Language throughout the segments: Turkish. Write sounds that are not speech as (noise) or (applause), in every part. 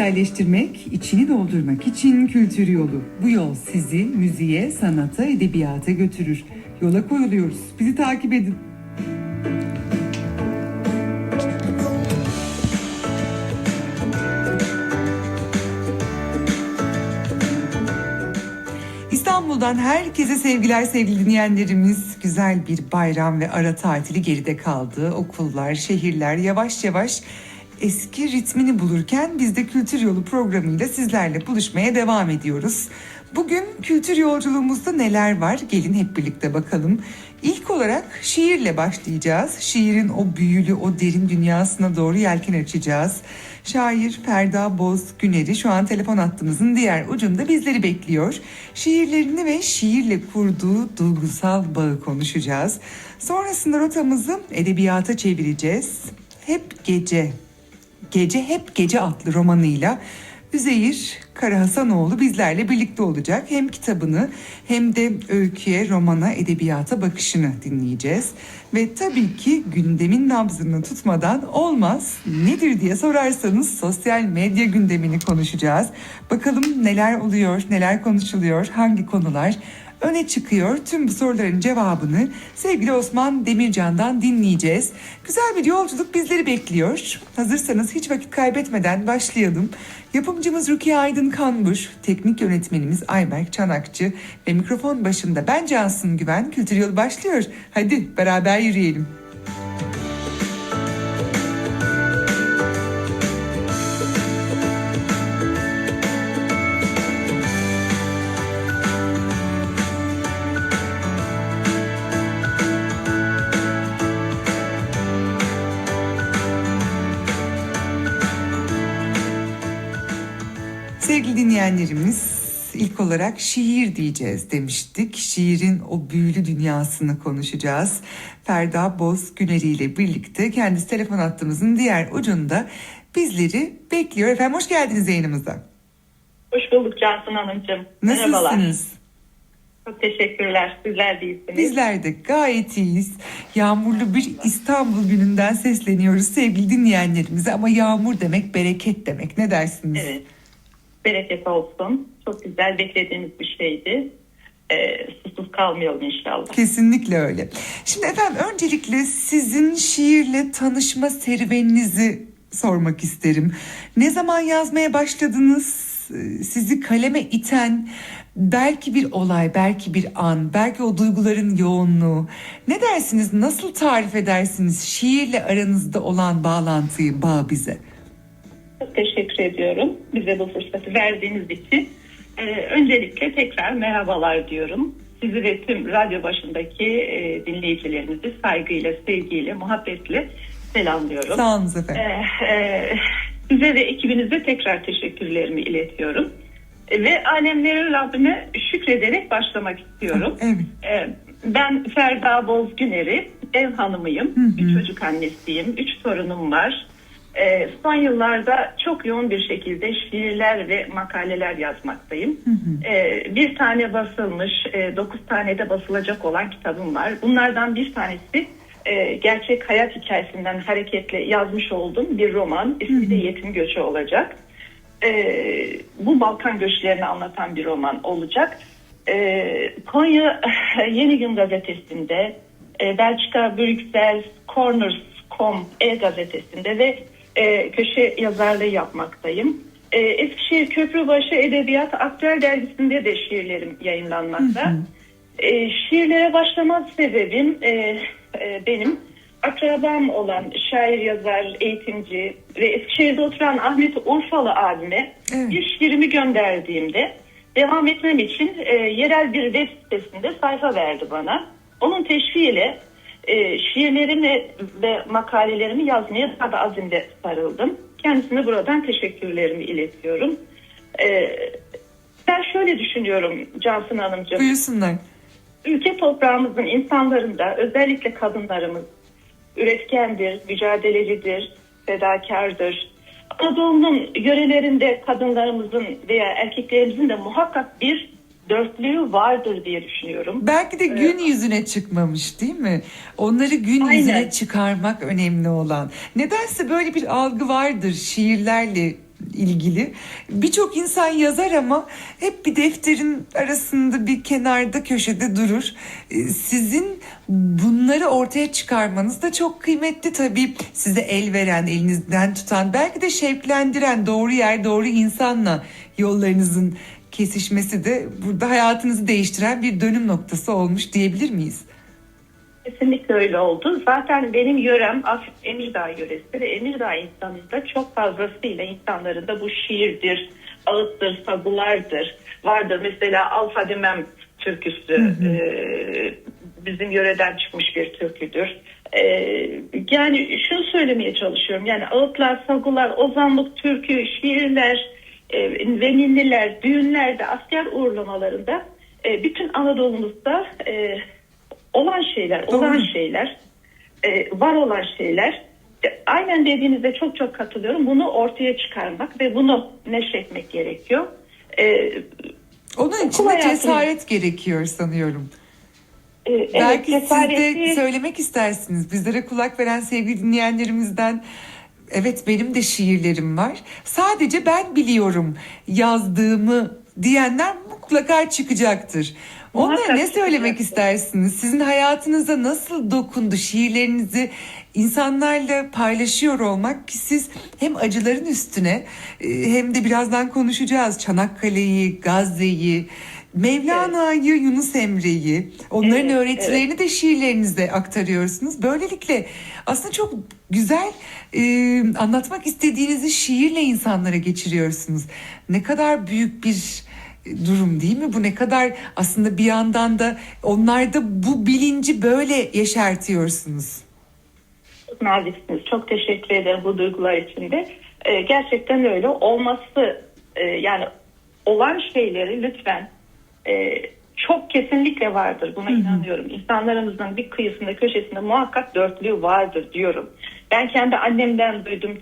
güzelleştirmek, içini doldurmak için kültür yolu. Bu yol sizi müziğe, sanata, edebiyata götürür. Yola koyuluyoruz. Bizi takip edin. İstanbul'dan herkese sevgiler sevgili dinleyenlerimiz. Güzel bir bayram ve ara tatili geride kaldı. Okullar, şehirler yavaş yavaş eski ritmini bulurken biz de Kültür Yolu programıyla sizlerle buluşmaya devam ediyoruz. Bugün kültür yolculuğumuzda neler var? Gelin hep birlikte bakalım. İlk olarak şiirle başlayacağız. Şiirin o büyülü, o derin dünyasına doğru yelken açacağız. Şair Ferda Boz Güner'i şu an telefon hattımızın diğer ucunda bizleri bekliyor. Şiirlerini ve şiirle kurduğu duygusal bağı konuşacağız. Sonrasında rotamızı edebiyata çevireceğiz. Hep gece Gece Hep Gece adlı romanıyla Üzeyir Karahasanoğlu bizlerle birlikte olacak. Hem kitabını hem de öyküye, romana, edebiyata bakışını dinleyeceğiz. Ve tabii ki gündemin nabzını tutmadan olmaz. Nedir diye sorarsanız sosyal medya gündemini konuşacağız. Bakalım neler oluyor, neler konuşuluyor, hangi konular öne çıkıyor. Tüm bu soruların cevabını sevgili Osman Demircan'dan dinleyeceğiz. Güzel bir yolculuk bizleri bekliyor. Hazırsanız hiç vakit kaybetmeden başlayalım. Yapımcımız Rukiye Aydın Kanbuş, teknik yönetmenimiz Ayberk Çanakçı ve mikrofon başında ben Cansın Güven. Kültür Yolu başlıyor. Hadi beraber yürüyelim. Dinleyenlerimiz ilk olarak şiir diyeceğiz demiştik. Şiirin o büyülü dünyasını konuşacağız. Ferda Boz Güneri ile birlikte kendisi telefon hattımızın diğer ucunda bizleri bekliyor. Efendim hoş geldiniz yayınımıza. Hoş bulduk Cansın Hanımcığım. Merhabalar. Nasılsınız? Çok teşekkürler. Sizler de iyisiniz. Bizler de gayet iyiyiz. Yağmurlu bir İstanbul gününden sesleniyoruz sevgili dinleyenlerimize ama yağmur demek bereket demek. Ne dersiniz? Evet. Bereket olsun. Çok güzel beklediğimiz bir şeydi. Ee, susuz kalmayalım inşallah. Kesinlikle öyle. Şimdi efendim öncelikle sizin şiirle tanışma serüveninizi sormak isterim. Ne zaman yazmaya başladınız? Ee, Sizi kaleme iten belki bir olay, belki bir an, belki o duyguların yoğunluğu. Ne dersiniz? Nasıl tarif edersiniz şiirle aranızda olan bağlantıyı, bağ bize? Çok teşekkür ediyorum bize bu fırsatı verdiğiniz için. Ee, öncelikle tekrar merhabalar diyorum. Sizi ve tüm radyo başındaki e, dinleyicilerimizi saygıyla, sevgiyle, muhabbetle selamlıyorum. Sağ olun efendim. Ee, e, size ve ekibinize tekrar teşekkürlerimi iletiyorum. E, Ve alemlerin Rabbine şükrederek başlamak istiyorum. Evet. Ee, Ben Ferda Boz Güner'i, ev hanımıyım, Hı hı. bir çocuk annesiyim, üç torunum var. Ee, son yıllarda çok yoğun bir şekilde şiirler ve makaleler yazmaktayım. Ee, bir tane basılmış, e, dokuz tane de basılacak olan kitabım var. Bunlardan bir tanesi e, gerçek hayat hikayesinden hareketle yazmış olduğum bir roman. İsmi de Yetim Göçü olacak. Ee, bu Balkan göçlerini anlatan bir roman olacak. Ee, Konya (laughs) Yeni Gün gazetesinde, e, Belçika Brüksel Corners.com e-gazetesinde ve e, köşe yazarlığı yapmaktayım. E, Eskişehir Köprübaşı Edebiyat Aktüel dergisinde de şiirlerim yayınlanmakta. E, şiirlere başlama sebebim e, e, benim akrabam olan şair, yazar, eğitimci ve Eskişehir'de oturan Ahmet Urfalı abime Evet. bir şiirimi gönderdiğimde devam etmem için e, yerel bir web sitesinde sayfa verdi bana. Onun teşviğiyle e, şiirlerimi ve makalelerimi yazmaya daha da azimle sarıldım. Kendisine buradan teşekkürlerimi iletiyorum. E, ben şöyle düşünüyorum Cansın Hanımcığım Buyursunlar. ülke toprağımızın insanlarında özellikle kadınlarımız üretkendir, mücadelecidir, fedakardır. Anadolu'nun yörelerinde kadınlarımızın veya erkeklerimizin de muhakkak bir dörtlüğü vardır diye düşünüyorum. Belki de gün yüzüne çıkmamış değil mi? Onları gün Aynen. yüzüne çıkarmak önemli olan. Nedense böyle bir algı vardır şiirlerle ilgili. Birçok insan yazar ama hep bir defterin arasında bir kenarda köşede durur. E, Sizin bunları ortaya çıkarmanız da çok kıymetli tabii. Size el veren, elinizden tutan, belki de şevklendiren doğru yer, doğru insanla yollarınızın kesişmesi de burada hayatınızı değiştiren bir dönüm noktası olmuş diyebilir miyiz? Kesinlikle öyle oldu. Zaten benim yörem Afrin Emirdağ yöresi ve Emirdağ insanında çok fazlasıyla insanların da bu şiirdir, ağıttır, sagulardır. Vardır mesela Alfa Dimem türküsü e, bizim yöreden çıkmış bir türküdür. E, yani şunu söylemeye çalışıyorum. Yani ağıtlar, sagular, ozanlık, türkü, şiirler e, ve ninniler, düğünlerde, asker uğurlamalarında e, bütün Anadolu'muzda e, olan şeyler, Doğru. olan şeyler, e, var olan şeyler. E, Aynen dediğinizde çok çok katılıyorum. Bunu ortaya çıkarmak ve bunu neşretmek gerekiyor. E, Onun için de cesaret gerekiyor sanıyorum. e, evet, Belki siz de cesareti- söylemek istersiniz. Bizlere kulak veren sevgili dinleyenlerimizden evet benim de şiirlerim var. Sadece ben biliyorum yazdığımı diyenler mutlaka çıkacaktır. Onlara ne söylemek istersiniz? Sizin hayatınıza nasıl dokundu şiirlerinizi insanlarla paylaşıyor olmak ki siz hem acıların üstüne e, hem de birazdan konuşacağız Çanakkale'yi, Gazze'yi, Mevlana'yı, Yunus Emre'yi, onların Evet, öğretilerini de şiirlerinize aktarıyorsunuz. Böylelikle aslında çok güzel e, anlatmak istediğinizi şiirle insanlara geçiriyorsunuz. Ne kadar büyük bir durum değil mi? Bu ne kadar aslında bir yandan da onlarda bu bilinci böyle yeşertiyorsunuz. Çok naziksiniz. Çok teşekkür ederim bu duygular için de. Ee, gerçekten öyle. Olması e, yani olan şeyleri lütfen e, çok kesinlikle vardır. Buna inanıyorum. İnsanlarımızın bir kıyısında köşesinde muhakkak dörtlüğü vardır diyorum. Ben kendi annemden duydum.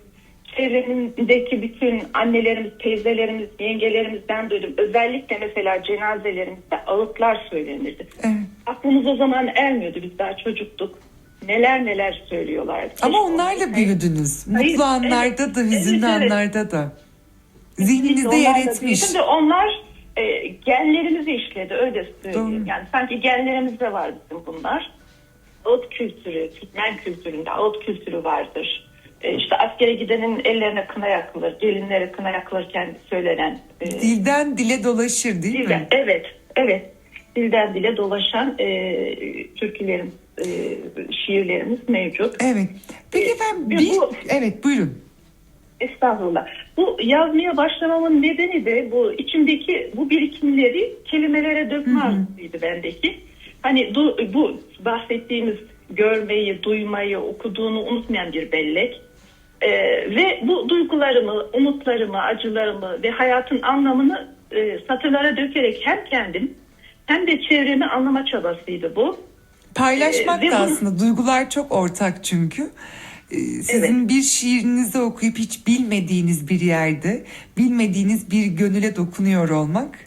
Çevremdeki bütün annelerimiz, teyzelerimiz, yengelerimizden duydum. Özellikle mesela cenazelerimizde ağıtlar söylenirdi. Evet. Aklımız o zaman ermiyordu. Biz daha çocuktuk. Neler neler söylüyorlardı. Ama onlarla büyüdünüz. Hayır, Mutlu anlarda da, evet, hüzünlü evet, evet. anlarda da. Zihninizde yer etmiş. ve onlar e, genlerimizi işledi öyle söyleyeyim. Yani sanki genlerimizde var bizim bunlar. Ağıt kültürü, Türkmen kültüründe ağıt kültürü vardır. E, işte askere gidenin ellerine kına yakılır, gelinlere kına yakılırken söylenen. e, Dilden dile dolaşır değil dilden- mi? evet, evet. Dilden dile dolaşan e, türkülerimiz, e, şiirlerimiz mevcut. Evet. Peki Ee, efendim bir... bu- Evet buyurun. Estağfurullah. Bu yazmaya başlamamın nedeni de bu içimdeki bu birikimleri kelimelere dökme arzusuydu bendeki. Hani du- bu bahsettiğimiz görmeyi, duymayı, okuduğunu unutmayan bir bellek. Ee, ve bu duygularımı, umutlarımı, acılarımı ve hayatın anlamını e, satırlara dökerek hem kendim hem de çevremi anlama çabasıydı bu. Paylaşmak Ee, da bunu- aslında duygular çok ortak çünkü. Ee, Sizin bir şiirinizi okuyup hiç bilmediğiniz bir yerde, bilmediğiniz bir gönüle dokunuyor olmak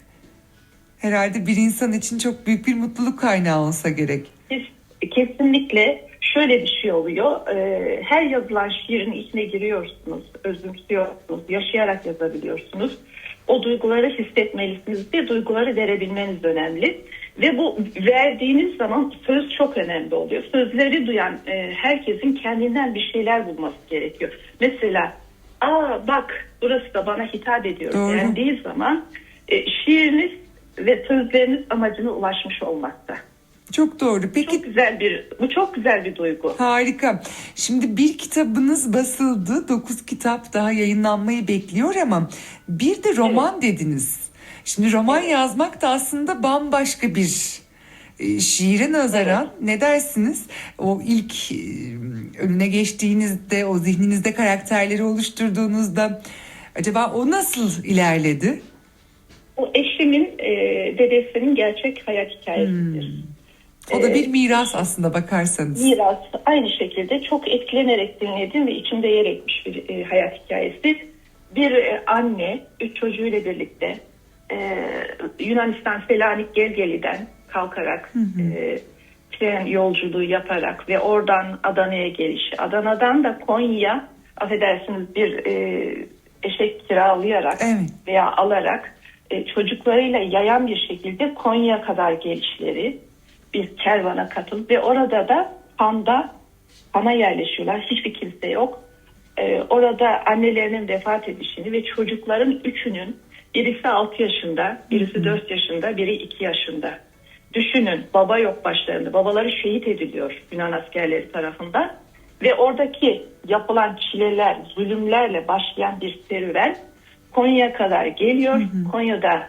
herhalde bir insan için çok büyük bir mutluluk kaynağı olsa gerek. Kes- Kesinlikle şöyle bir şey oluyor. Ee, her yazılan şiirin içine giriyorsunuz, özümsüyorsunuz, yaşayarak yazabiliyorsunuz. O duyguları hissetmelisiniz ve duyguları verebilmeniz önemli. Ve bu verdiğiniz zaman söz çok önemli oluyor. Sözleri duyan e, herkesin kendinden bir şeyler bulması gerekiyor. Mesela aa bak burası da bana hitap ediyor Doğru. dendiği zaman e, şiiriniz ve sözleriniz amacına ulaşmış olmakta. Çok doğru. Peki Çok güzel bir, bu çok güzel bir duygu. Harika. Şimdi bir kitabınız basıldı. Dokuz kitap daha yayınlanmayı bekliyor ama bir de roman dediniz. Şimdi roman yazmak da aslında bambaşka bir e, şiire nazaran ne dersiniz? O ilk e, önüne geçtiğinizde, o zihninizde karakterleri oluşturduğunuzda acaba o nasıl ilerledi? O eşimin, e, dedesinin gerçek hayat hikayesidir. O da bir Ee, miras aslında bakarsanız. Miras aynı şekilde çok etkilenerek dinledim ve içimde yer etmiş bir e, hayat hikayesi. Bir e, anne, üç çocuğuyla birlikte e, Yunanistan Selanik Gelgeli'den kalkarak e, tren yolculuğu yaparak ve oradan Adana'ya geliş. Adana'dan da Konya, affedersiniz bir e, eşek kiralayarak Evet. veya alarak e, çocuklarıyla yayan bir şekilde Konya kadar gelişleri bir kervana katılıp ve orada da Han'da Han'a yerleşiyorlar. Hiçbir kimse yok. E, orada annelerinin vefat edişini ve çocukların üçünün birisi 6 yaşında, birisi 4 yaşında, biri 2 yaşında. Düşünün baba yok başlarında. Babaları şehit ediliyor Yunan askerleri tarafından. Ve oradaki yapılan çileler, zulümlerle başlayan bir serüven Konya'ya kadar geliyor. Konya'da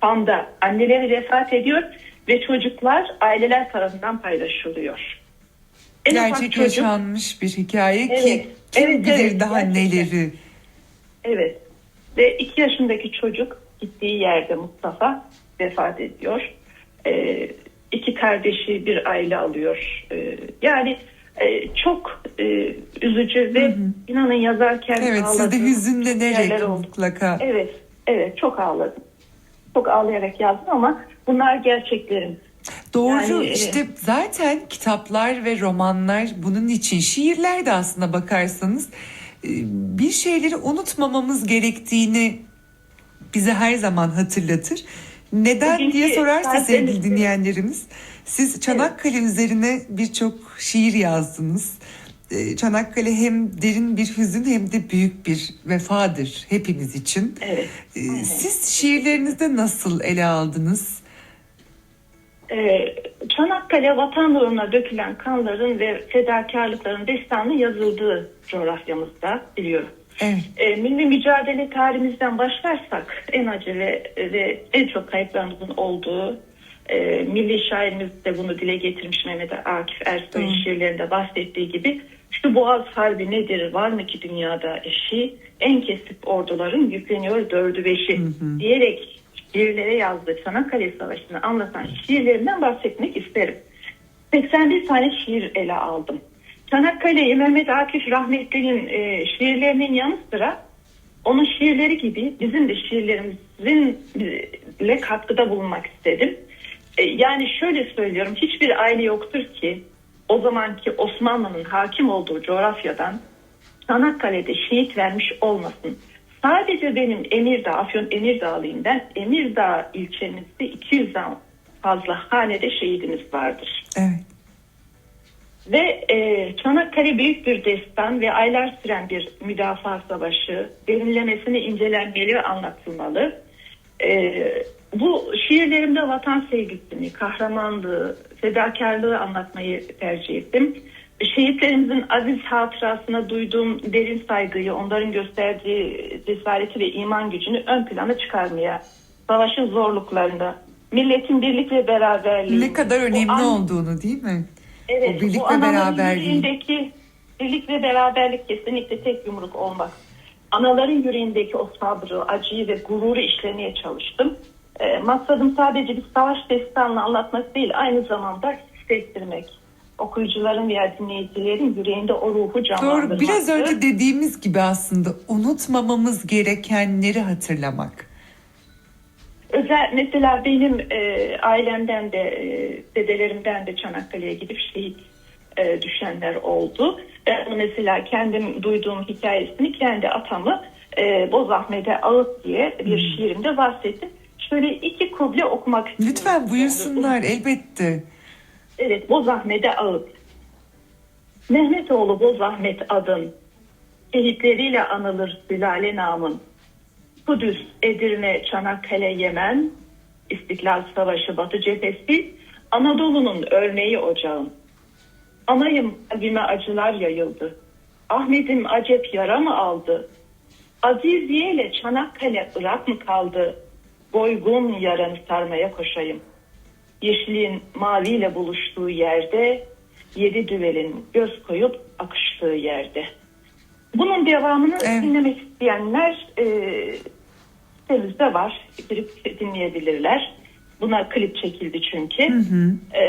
Han'da anneleri vefat ediyor ve çocuklar aileler tarafından paylaşılıyor. En Gerçek çocuk- yaşanmış bir hikaye ki Evet, kim evet, bilir evet, daha gerçekten. neleri. Evet. Ve iki yaşındaki çocuk gittiği yerde Mustafa vefat ediyor. Ee, iki kardeşi bir aile alıyor. Ee, yani e, çok e, üzücü ve inanın yazarken Evet siz de hüzünlenerek mutlaka. Evet, evet çok ağladım. Çok ağlayarak yazdım ama bunlar gerçeklerim. Doğru Yani, e, işte zaten kitaplar ve romanlar bunun için şiirler de aslında bakarsanız e, bir şeyleri unutmamamız gerektiğini bize her zaman hatırlatır. Neden Bugünkü diye sorarsa sevgili dinleyenlerimiz siz Çanakkale üzerine birçok şiir yazdınız. E, Çanakkale hem derin bir hüzün hem de büyük bir vefadır hepimiz için. Evet. E, Siz şiirlerinizde nasıl ele aldınız? Ee, Çanakkale vatan uğruna dökülen kanların ve fedakarlıkların destanı yazıldığı coğrafyamızda biliyorum. Evet. E, milli mücadele tarihimizden başlarsak en acı ve, ve en çok kayıplarımızın olduğu e, milli şairimiz de bunu dile getirmiş Mehmet Akif Ersoy'un Hı. şiirlerinde bahsettiği gibi şu Boğaz Harbi nedir var mı ki dünyada eşi en kesip orduların yükleniyor dördü beşi hı. diyerek şiirlere yazdığı Çanakkale Savaşı'nı anlatan şiirlerinden bahsetmek isterim. 81 tane şiir ele aldım. Çanakkale'yi Mehmet Akif rahmetli'nin e, şiirlerinin yanı sıra onun şiirleri gibi bizim de şiirlerimizle katkıda bulunmak istedim. E, yani şöyle söylüyorum hiçbir aile yoktur ki o zamanki Osmanlı'nın hakim olduğu coğrafyadan Çanakkale'de şehit vermiş olmasın. Sadece benim Emirdağ, Afyon Emirdağlıyım ben. Emirdağ ilçemizde 200'den fazla hanede şehidimiz vardır. Evet. Ve e, Çanakkale büyük bir destan ve aylar süren bir müdafaa savaşı. Derinlemesine incelenmeli ve anlatılmalı. E, bu şiirlerimde vatan sevgisini, kahramanlığı, fedakarlığı anlatmayı tercih ettim. Şehitlerimizin aziz hatırasına duyduğum derin saygıyı, onların gösterdiği cesareti ve iman gücünü ön plana çıkarmaya, savaşın zorluklarını, milletin birlik ve beraberliği. Ne kadar önemli an- olduğunu değil mi? Evet, O birlik bu ve beraberliği. birlik ve beraberlik kesinlikle tek yumruk olmak. Anaların yüreğindeki o sabrı, acıyı ve gururu işlemeye çalıştım. E, maksadım sadece bir savaş destanını anlatmak değil, aynı zamanda hissettirmek. Okuyucuların veya dinleyicilerin yüreğinde o ruhu canlandırmak. Doğru. Biraz önce dediğimiz gibi aslında unutmamamız gerekenleri hatırlamak. Özel mesela benim e, ailemden de e, dedelerimden de Çanakkale'ye gidip şehit e, düşenler oldu. Ben mesela kendim duyduğum hikayesini kendi atamı e, Bozahmet'e Ağıt diye bir Hmm. şiirimde bahsettim. Şöyle iki kuble okumak istiyorum. Lütfen buyursunlar elbette. Evet, Bozahmet'e ağıt. Mehmetoğlu Bozahmet adın, şehitleriyle anılır sülale namın. Kudüs, Edirne, Çanakkale, Yemen, İstiklal Savaşı Batı cephesi, Anadolu'nun örneği ocağım. Anayım kalbime acılar yayıldı. Ahmet'im acep yara mı aldı? Aziziye ile Çanakkale Irak mı kaldı? Boygun yaranı sarmaya koşayım. Yeşilin maviyle buluştuğu yerde, yedi düvelin göz koyup akıştığı yerde. Bunun devamını Evet. dinlemek isteyenler e, sitemizde var. Girip dinleyebilirler. Buna klip çekildi çünkü. Hı hı. E,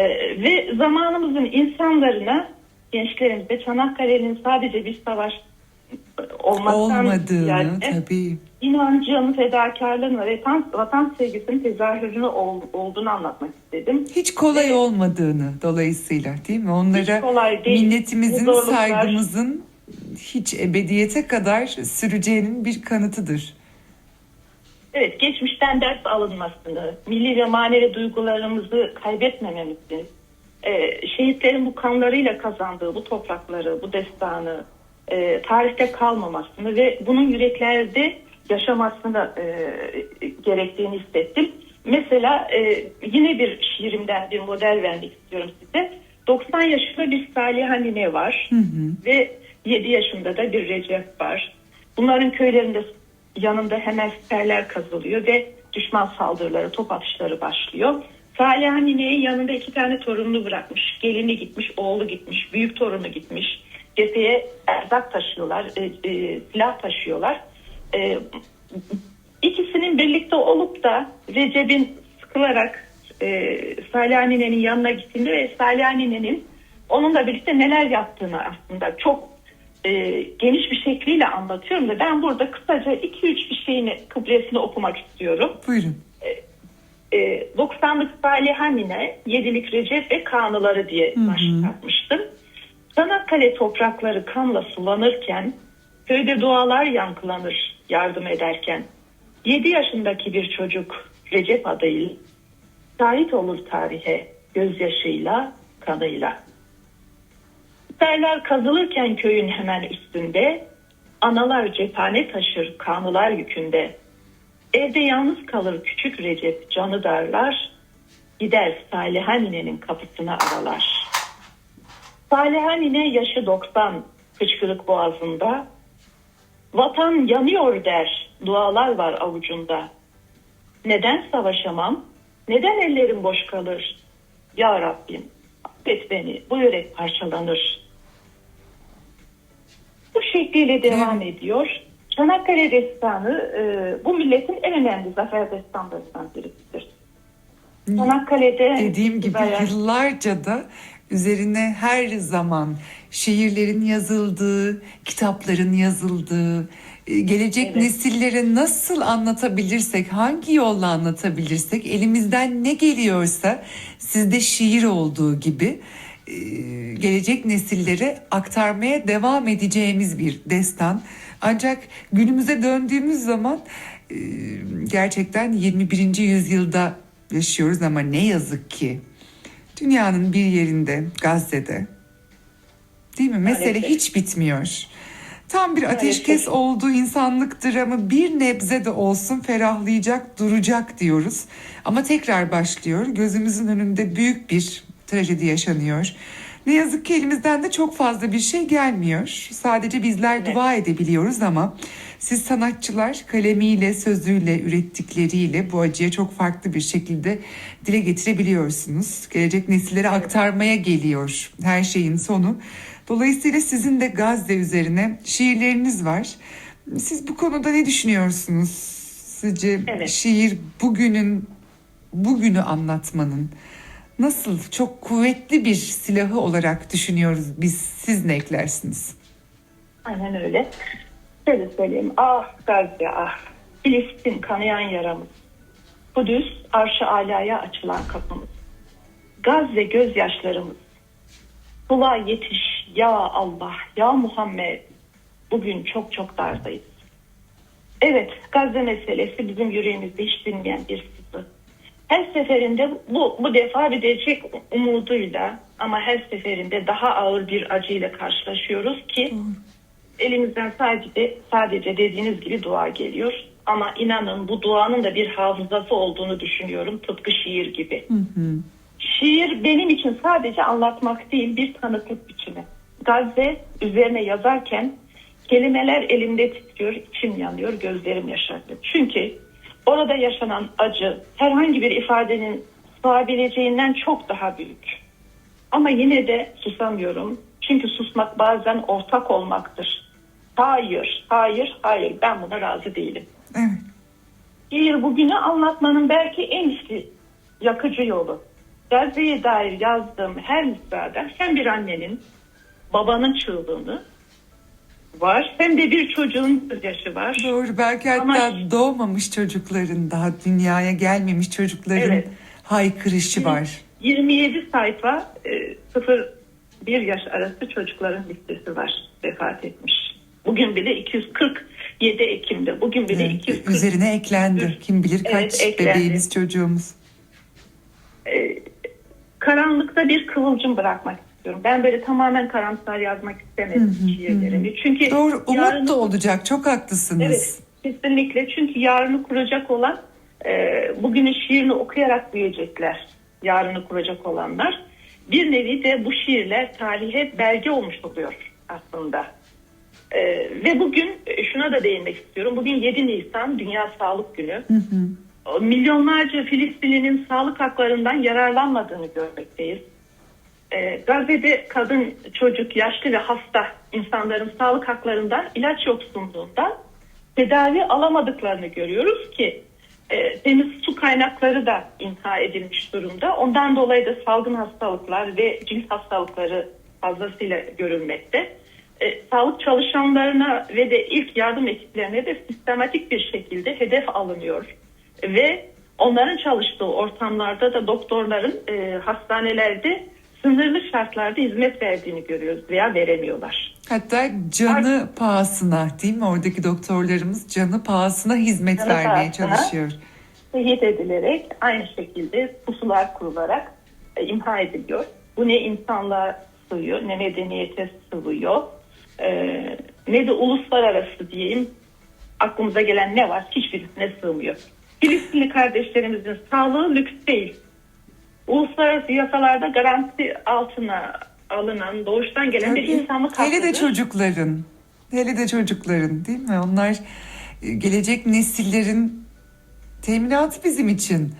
ve zamanımızın insanlarına, gençlerimize Çanakkale'nin sadece bir savaş olmaktan Olmadığını ziyade tabii. inancın, fedakarlığın ve vatan, vatan sevgisinin tezahürünü ol- olduğunu anlatmak istedim. Hiç kolay olmadığını dolayısıyla değil mi? Onlara değil. minnetimizin, Zorluklar. saygımızın hiç ebediyete kadar süreceğinin bir kanıtıdır. Evet, geçmişten ders alınmasını, milli ve manevi duygularımızı kaybetmememizi, e, şehitlerin bu kanlarıyla kazandığı bu toprakları, bu destanı e, tarihte kalmamasını ve bunun yüreklerde yaşamasını e, gerektiğini hissettim. Mesela e, yine bir şiirimden bir model vermek istiyorum size. 90 yaşında bir Saliha Nine var ve 7 yaşında da bir Recep var. Bunların köylerinde yanında hemen siperler kazılıyor ve düşman saldırıları, top atışları başlıyor. Salih Nine'nin yanında iki tane torununu bırakmış. Gelini gitmiş, oğlu gitmiş, büyük torunu gitmiş. Cepheye erzak taşıyorlar, e, e, silah taşıyorlar. E, ikisinin birlikte olup da Recep'in sıkılarak e, Salih Nine'nin yanına gittiğinde ve Salih Nine'nin onunla birlikte neler yaptığını aslında çok e, geniş bir şekliyle anlatıyorum da ben burada kısaca 2-3 bir şeyini kıblesini okumak istiyorum. Buyurun. E, 90'lık Salih Hamine, 7'lik Recep ve Kanıları diye başlık atmıştım. Çanakkale toprakları kanla sulanırken, köyde dualar yankılanır yardım ederken, 7 yaşındaki bir çocuk Recep adıyla şahit olur tarihe gözyaşıyla, kanıyla. Siperler kazılırken köyün hemen üstünde, analar cephane taşır kanılar yükünde. Evde yalnız kalır küçük Recep canı darlar, gider Saliha ninenin kapısına aralar. Saliha nine yaşı 90, kışkırık boğazında, vatan yanıyor der, dualar var avucunda. Neden savaşamam, neden ellerim boş kalır? Ya Rabbim, affet beni, bu yürek parçalanır. Bu şekliyle devam ediyor. Çanakkale Destanı e, bu milletin en önemli zafer destanlarından birisidir. Çanakkale'de Dediğim gibi yıllarca da üzerine her zaman şiirlerin yazıldığı, kitapların yazıldığı, e, gelecek Evet. nesillere nasıl anlatabilirsek, hangi yolla anlatabilirsek, elimizden ne geliyorsa sizde şiir olduğu gibi e, gelecek nesillere aktarmaya devam edeceğimiz bir destan. Ancak günümüze döndüğümüz zaman e, gerçekten 21. yüzyılda yaşıyoruz ama ne yazık ki dünyanın bir yerinde Gazze'de değil mi? Mesele Maalesef. hiç bitmiyor. Tam bir ateşkes olduğu insanlık dramı bir nebze de olsun ferahlayacak, duracak diyoruz. Ama tekrar başlıyor. Gözümüzün önünde büyük bir trajedi yaşanıyor. Ne yazık ki elimizden de çok fazla bir şey gelmiyor. Sadece bizler Evet. dua edebiliyoruz ama siz sanatçılar kalemiyle, sözüyle, ürettikleriyle bu acıya çok farklı bir şekilde dile getirebiliyorsunuz. Gelecek nesillere aktarmaya geliyor her şeyin sonu. Dolayısıyla sizin de Gazze üzerine şiirleriniz var. Siz bu konuda ne düşünüyorsunuz? Sizce Evet. şiir bugünün bugünü anlatmanın nasıl çok kuvvetli bir silahı olarak düşünüyoruz biz? Siz ne eklersiniz? Aynen öyle. Şöyle söyleyeyim. Ah Gazze ah. Filistin kanayan yaramız. Kudüs arş-ı alaya açılan kapımız. Gazze gözyaşlarımız. Kula yetiş ya Allah ya Muhammed. Bugün çok çok dardayız. Evet Gazze meselesi bizim yüreğimizde hiç dinmeyen bir sızı. Her seferinde bu, bu defa gidecek umuduyla ama her seferinde daha ağır bir acıyla karşılaşıyoruz ki elimizden sadece sadece dediğiniz gibi dua geliyor. Ama inanın bu duanın da bir hafızası olduğunu düşünüyorum tıpkı şiir gibi. Şiir benim için sadece anlatmak değil bir tanıklık biçimi. Gazze üzerine yazarken kelimeler elimde titriyor, içim yanıyor, gözlerim yaşarıyor. Çünkü orada yaşanan acı herhangi bir ifadenin sığabileceğinden çok daha büyük. Ama yine de susamıyorum. Çünkü susmak bazen ortak olmaktır. Hayır, hayır, hayır ben buna razı değilim. Evet. Şiir bugünü anlatmanın belki en işli yakıcı yolu. Gazze'ye dair yazdığım her mısrada hem bir annenin babanın çığlığını var hem de bir çocuğun gözyaşı var. Doğru. Belki Ama- hatta doğmamış çocukların, daha dünyaya gelmemiş çocukların Evet. haykırışı var. 27 sayfa e, bir yaş arası çocukların listesi var vefat etmiş. Bugün bile 247 Ekim'de. Bugün bile Evet, 240 üzerine eklendi. Kim bilir kaç Evet, eklendi. bebeğimiz çocuğumuz. e, karanlıkta bir kıvılcım bırakmak istiyorum. Ben böyle tamamen karamsar yazmak istemedim şiirlerimi. Çünkü Doğru umut yarını- da olacak çok haklısınız. Evet, kesinlikle. Çünkü yarını kuracak olan e, bugünün şiirini okuyarak büyüyecekler. Yarını kuracak olanlar. Bir nevi de bu şiirler tarihe belge olmuş oluyor aslında. E, ve bugün e, şuna da değinmek istiyorum. Bugün 7 Nisan Dünya Sağlık Günü. O Milyonlarca Filistinlinin sağlık haklarından yararlanmadığını görmekteyiz. E, Gazze'de kadın, çocuk, yaşlı ve hasta insanların sağlık haklarından, ilaç yoksunluğundan tedavi alamadıklarını görüyoruz ki e, temiz su kaynakları da imha edilmiş durumda. Ondan dolayı da salgın hastalıklar ve cilt hastalıkları fazlasıyla görülmekte. E, sağlık çalışanlarına ve de ilk yardım ekiplerine de sistematik bir şekilde hedef alınıyor. Ve onların çalıştığı ortamlarda da doktorların e, hastanelerde sınırlı şartlarda hizmet verdiğini görüyoruz veya veremiyorlar. Hatta canı pahasına değil mi? Oradaki doktorlarımız canı pahasına hizmet Canı vermeye pahasına. çalışıyor. Teyit edilerek aynı şekilde pusular kurularak e, imha ediliyor. Bu ne insanlığa sığıyor ne medeniyete sığıyor e, ne de uluslararası diyeyim aklımıza gelen ne var hiçbirisine sığmıyor. Filistinli kardeşlerimizin sağlığı lüks değil. Uluslararası yasalarda garanti altına alınan doğuştan gelen bir Tabii. insanlık Hele de hakkıdır. çocukların. Hele de çocukların değil mi? Onlar e, gelecek nesillerin teminatı bizim için.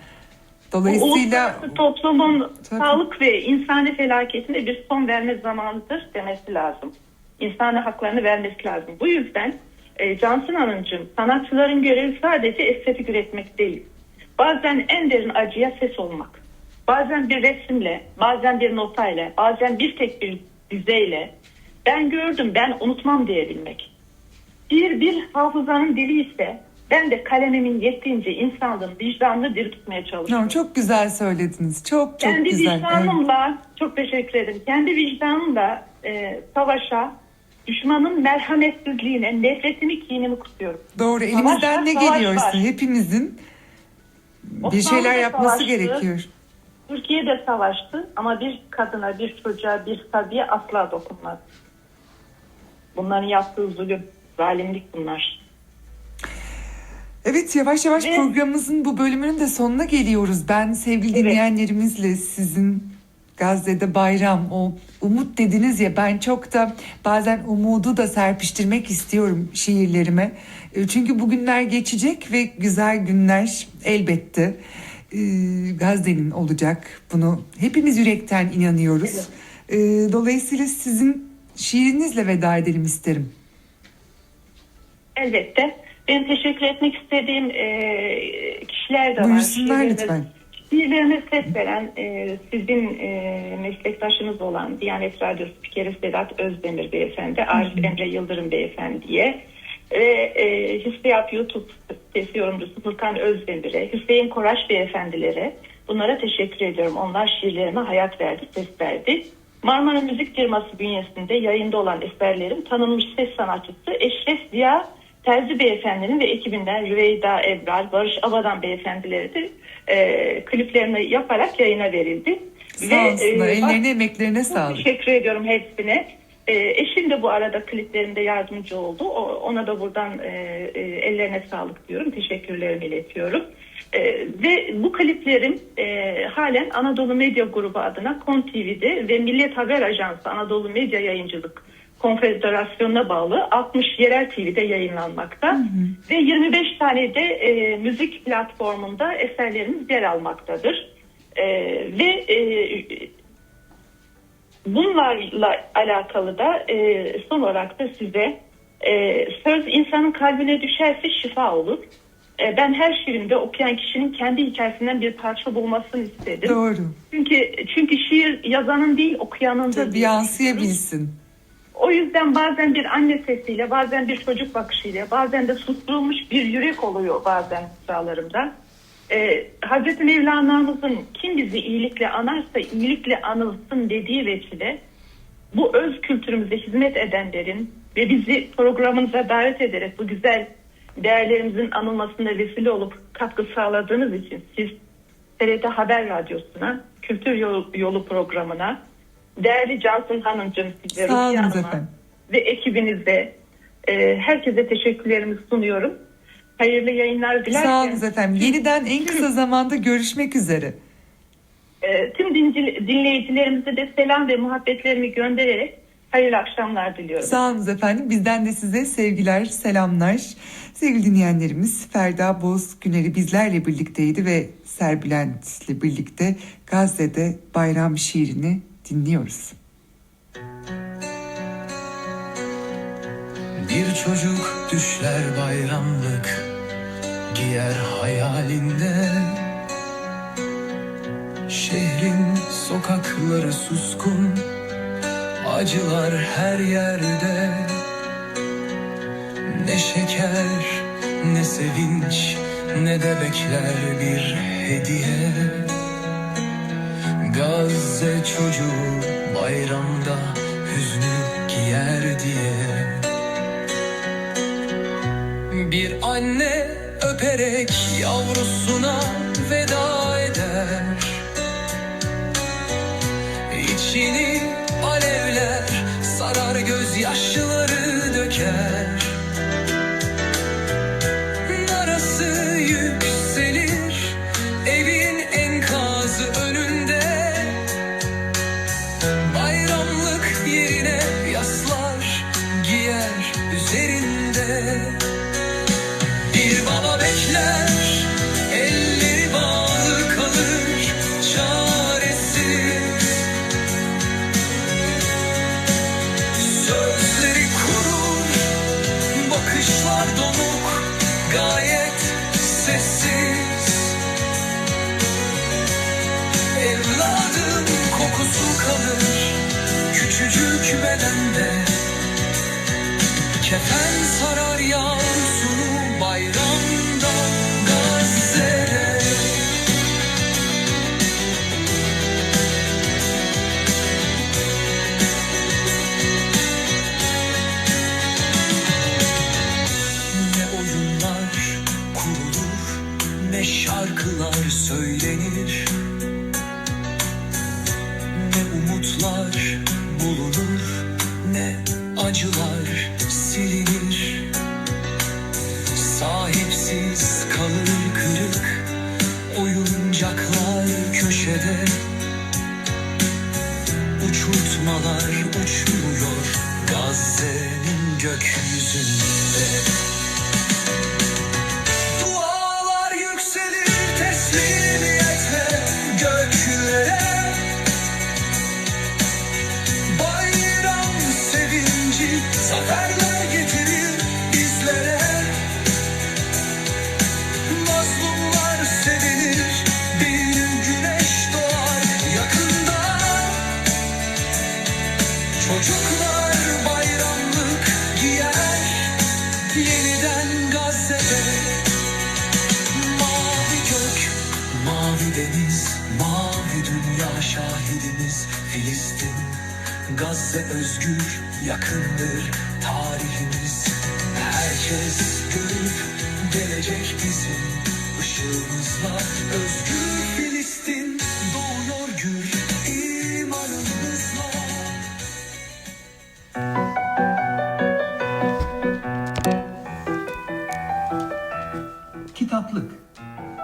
Dolayısıyla Uluslararası toplumun Tabii. sağlık ve insani felaketine bir son verme zamanıdır demesi lazım. İnsani haklarını vermesi lazım. Bu yüzden e, Cansın Hanımcığım sanatçıların görevi sadece estetik üretmek değil. Bazen en derin acıya ses olmak. Bazen bir resimle, bazen bir notayla, bazen bir tek bir dizeyle ben gördüm ben unutmam diyebilmek. Bir bir hafızanın dili ise ben de kalemimin yettiğince insanlığın vicdanını diri tutmaya çalışıyorum. Çok güzel söylediniz. Çok çok Kendi güzel. Evet. vicdanımla çok teşekkür ederim. Kendi vicdanımla e, savaşa, düşmanın merhametsizliğine, nefretimi, kinimi kutuyorum. Doğru. Savaş Elimizden var, ne savaş geliyorsa var. hepimizin bir şeyler yapması savaştı. gerekiyor. Türkiye de savaştı ama bir kadına, bir çocuğa, bir sabiye asla dokunmadı. Bunların yaptığı zulüm, zalimlik bunlar. Evet yavaş yavaş Ve- programımızın bu bölümünün de sonuna geliyoruz. Ben sevgili Evet. dinleyenlerimizle sizin Gazze'de bayram o umut dediniz ya ben çok da bazen umudu da serpiştirmek istiyorum şiirlerime. E, Çünkü bugünler geçecek ve güzel günler elbette e, Gazze'nin olacak. Bunu hepimiz yürekten inanıyoruz. E, Dolayısıyla sizin şiirinizle veda edelim isterim. Elbette. Ben teşekkür etmek istediğim e, kişiler de var. Buyursunlar lütfen. Şiirlerine ses veren e, sizin e, meslektaşınız olan Diyanet Radyo Spikeri Sedat Özdemir Beyefendi, Arif Emre Yıldırım Beyefendi'ye ve e, Hüsniyap YouTube sitesi yorumcusu Furkan Özdemir'e, Hüseyin Koraş Beyefendilere bunlara teşekkür ediyorum. Onlar şiirlerime hayat verdi, ses verdi. Marmara Müzik Firması bünyesinde yayında olan eserlerim tanınmış ses sanatçısı Eşref Ziya Terzi Beyefendinin ve ekibinden Rüveyda Ebrar, Barış Abadan Beyefendileri de e, kliplerini yaparak yayına verildi. Sağ olsunlar. e, Ellerine emeklerine sağlık. Teşekkür ediyorum hepsine. E, eşim de bu arada kliplerimde yardımcı oldu. O, ona da buradan e, e, ellerine sağlık diyorum. Teşekkürlerimi iletiyorum. E, ve bu kliplerim e, halen Anadolu Medya Grubu adına KON TV'de ve Millet Haber Ajansı Anadolu Medya Yayıncılık Konfederasyonu'na bağlı 60 yerel TV'de yayınlanmakta. Ve 25 tane de e, müzik platformunda eserlerimiz yer almaktadır. E, ve e, Bunlarla alakalı da e, son olarak da size e, söz insanın kalbine düşerse şifa olur. E, ben her şiirimde okuyan kişinin kendi hikayesinden bir parça bulmasını istedim. Doğru. Çünkü çünkü şiir yazanın değil okuyanın da Tabii yansıyabilsin. o yüzden bazen bir anne sesiyle, bazen bir çocuk bakışıyla, bazen de susturulmuş bir yürek oluyor bazen sıralarımda. Ee, Hazreti Mevlana'mızın kim bizi iyilikle anarsa iyilikle anılsın dediği vesile bu öz kültürümüze hizmet edenlerin ve bizi programınıza davet ederek bu güzel değerlerimizin anılmasına vesile olup katkı sağladığınız için siz TRT Haber Radyosu'na, Kültür Yolu, Yolu programına, değerli Cansın Hanımcığım size, Rukiye Hanım'a ve ekibinize e, herkese teşekkürlerimi sunuyorum. Hayırlı yayınlar dilerken Sağ olun efendim. Yeniden en kısa zamanda görüşmek üzere. e, tüm dinci- dinleyicilerimize de selam ve muhabbetlerimi göndererek hayırlı akşamlar diliyorum. Sağ olun efendim. Bizden de size sevgiler, selamlar. Sevgili dinleyenlerimiz Ferda Boz Güner'i bizlerle birlikteydi ve Serbülent'le birlikte Gazze'de bayram şiirini dinliyoruz. Bir çocuk düşler bayramlık giyer hayalinde. Şehrin sokakları suskun acılar her yerde. Ne şeker ne sevinç ne de bekler bir hediye. Gazze çocuğu bayramda hüznü giyer diye bir anne öperek yavrusuna veda Verfallen sind. Özgür, yakındır tarihimiz. Herkes görür, gelecek bizim ışığımızla Özgür